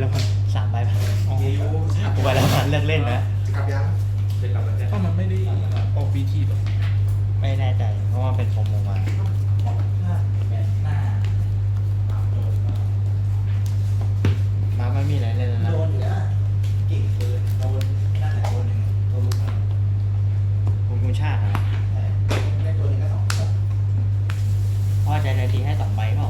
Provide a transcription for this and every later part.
แล้วพันสามใบพันอ๋อกูปแล้วพันเลิกเล่นนะจะกลับยังจะกลับแล้วก็มันไม่ได้ออกบีทีหรอไม่แน่ใจ เพราะว่าเป็นโปรโมมามามันมีอะไรเล่นนะโดนอยู่นะเก่งเกินโดนน่าจะโดนหนึ่งโดนลูกค้าคุณคุณชาตินะได้ตัวหนึ่งก็สองพ่อใจนาทีให้สองใบเปล่า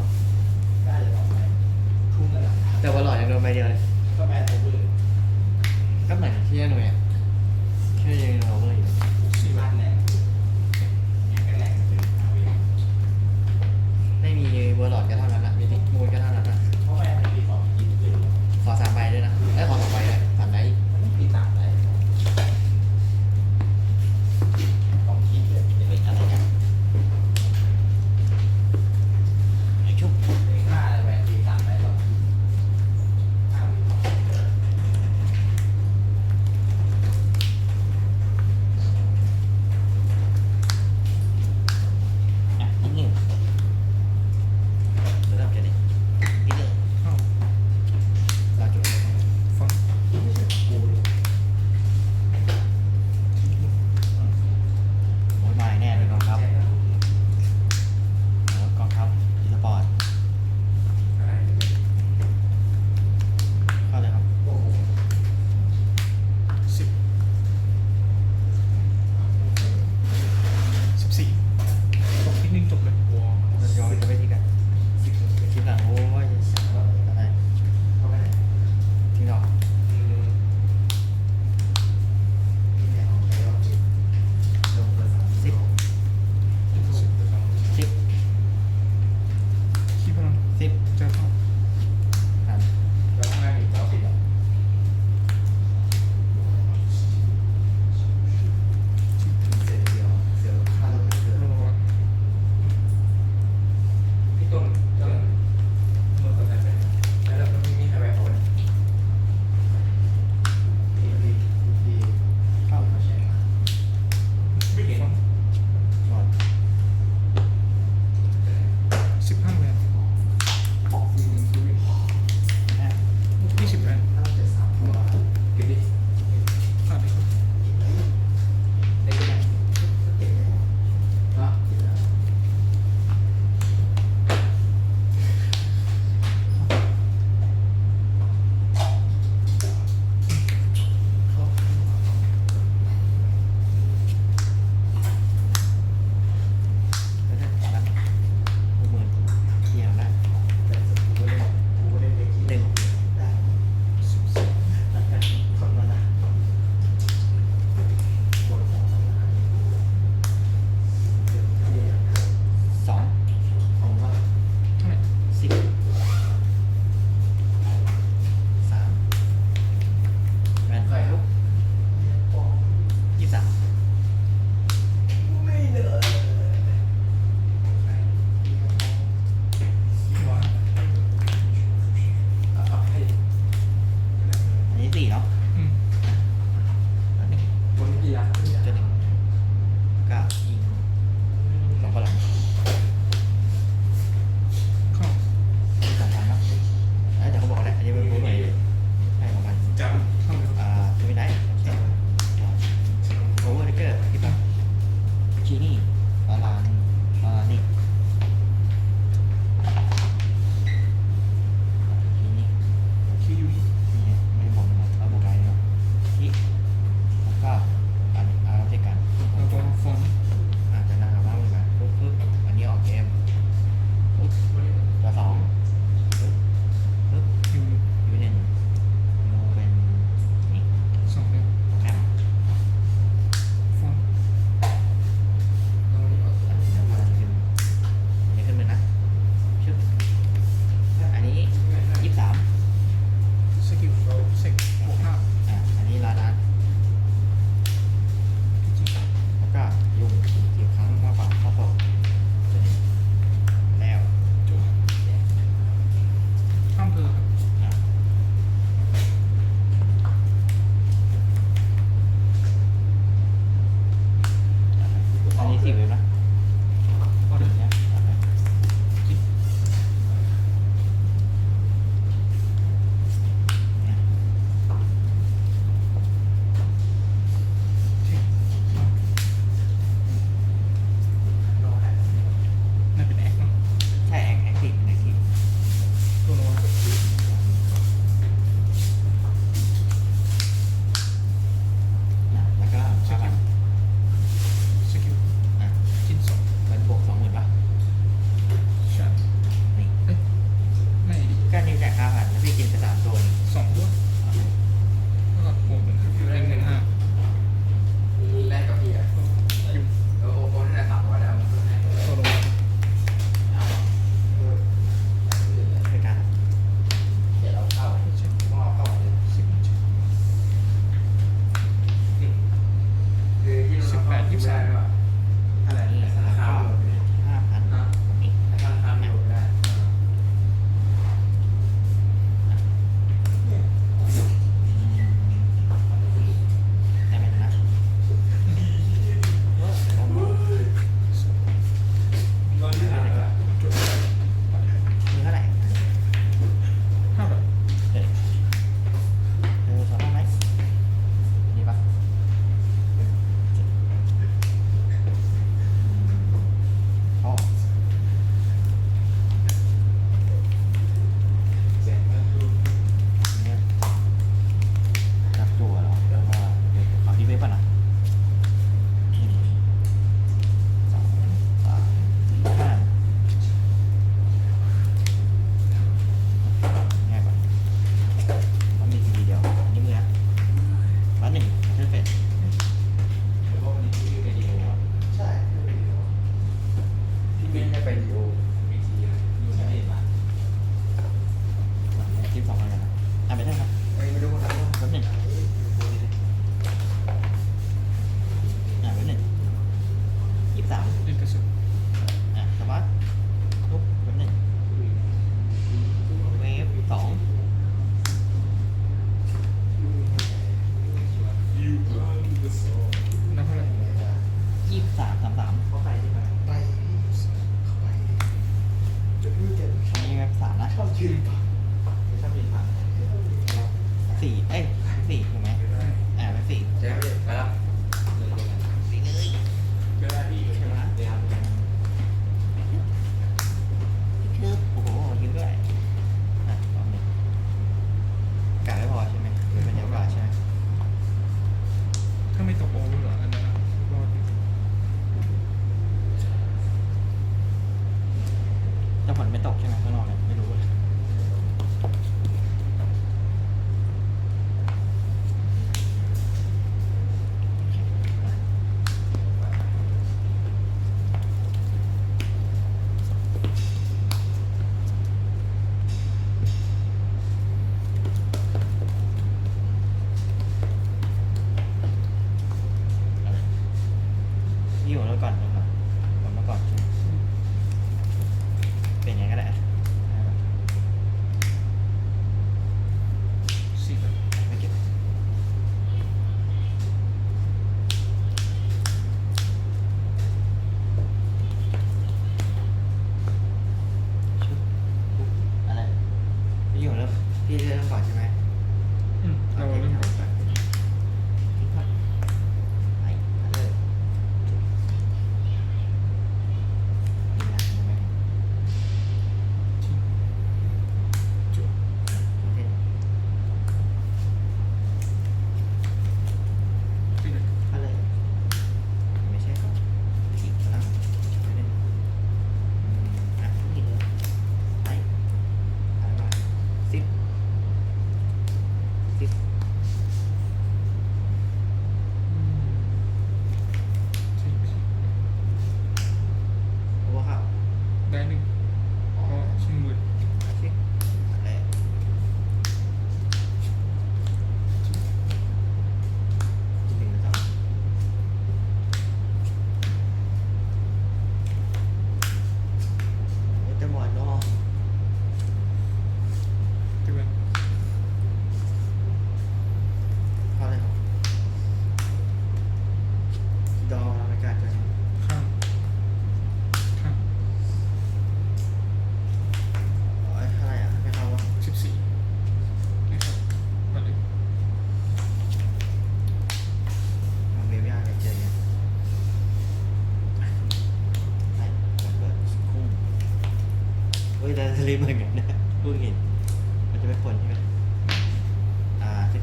of it.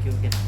อ่า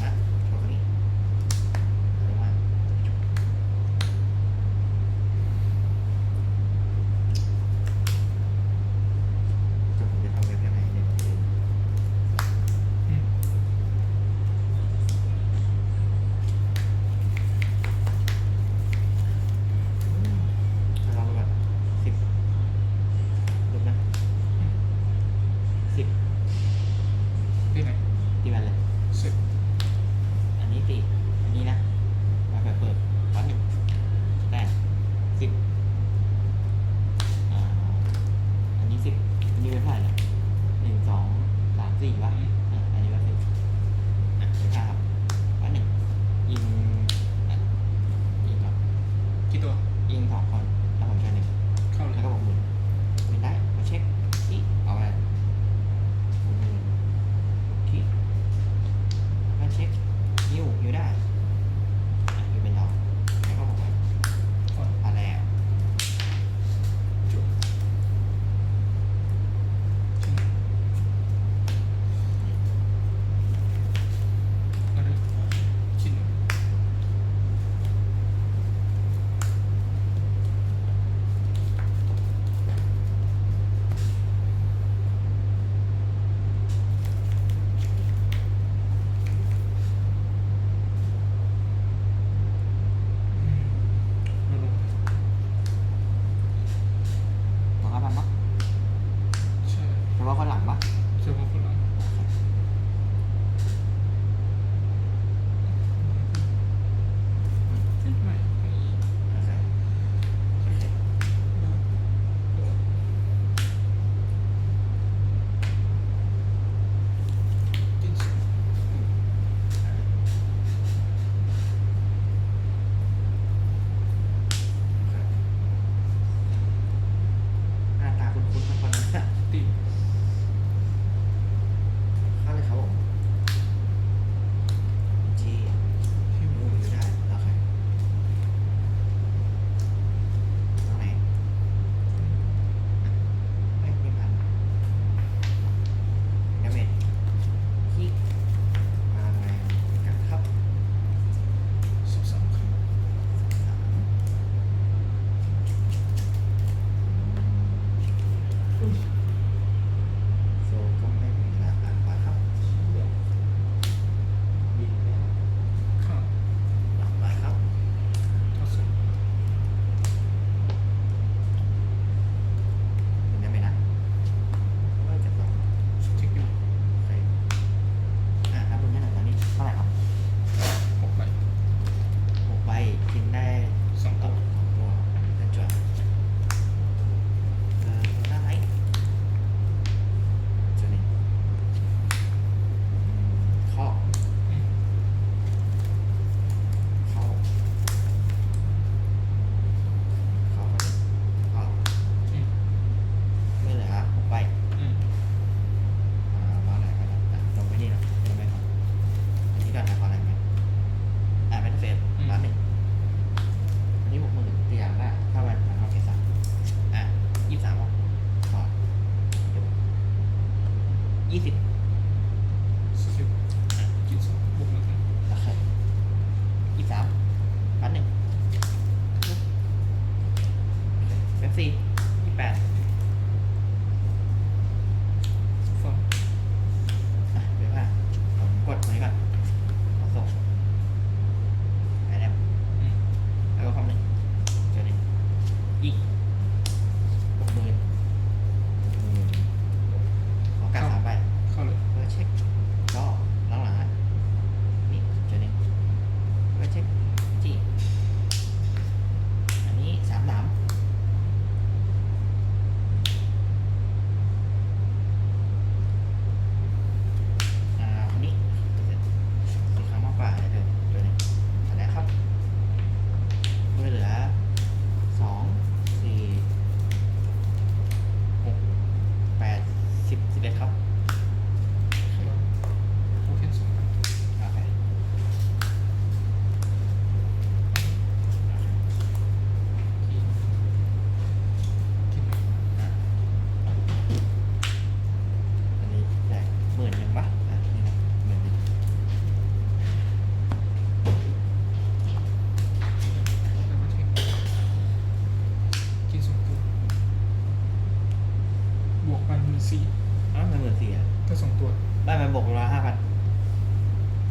แค่สองตัวได้มบวกตัวละห้าพัน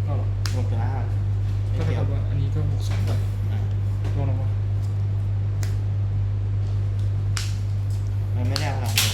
ก็หรอบวกตัวละห้าก็เท่ากับว่าอันนี้ก็บวกสองไปอะลงลงมามันไม่ได้พลังเลย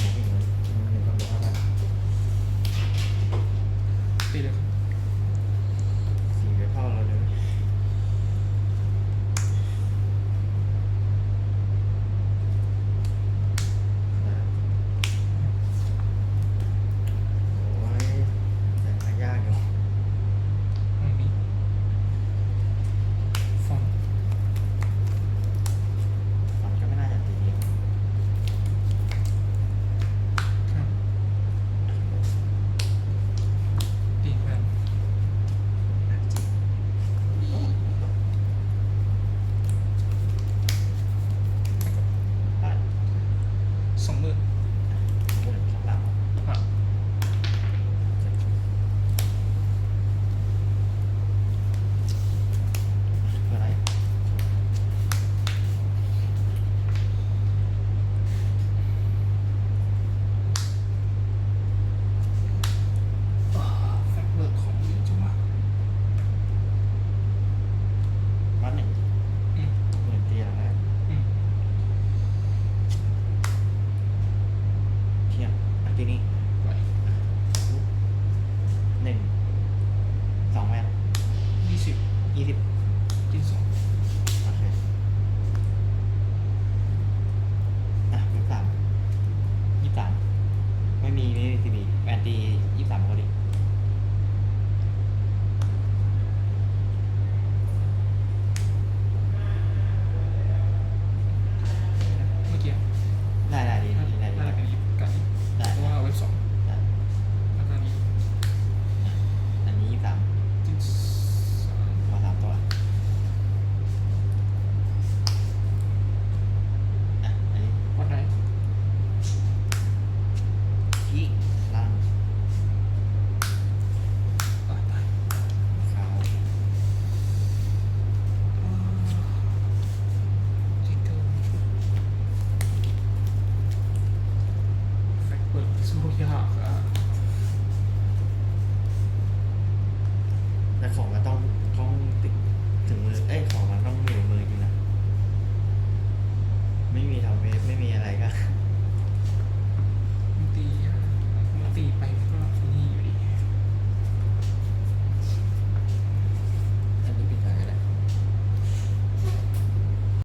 be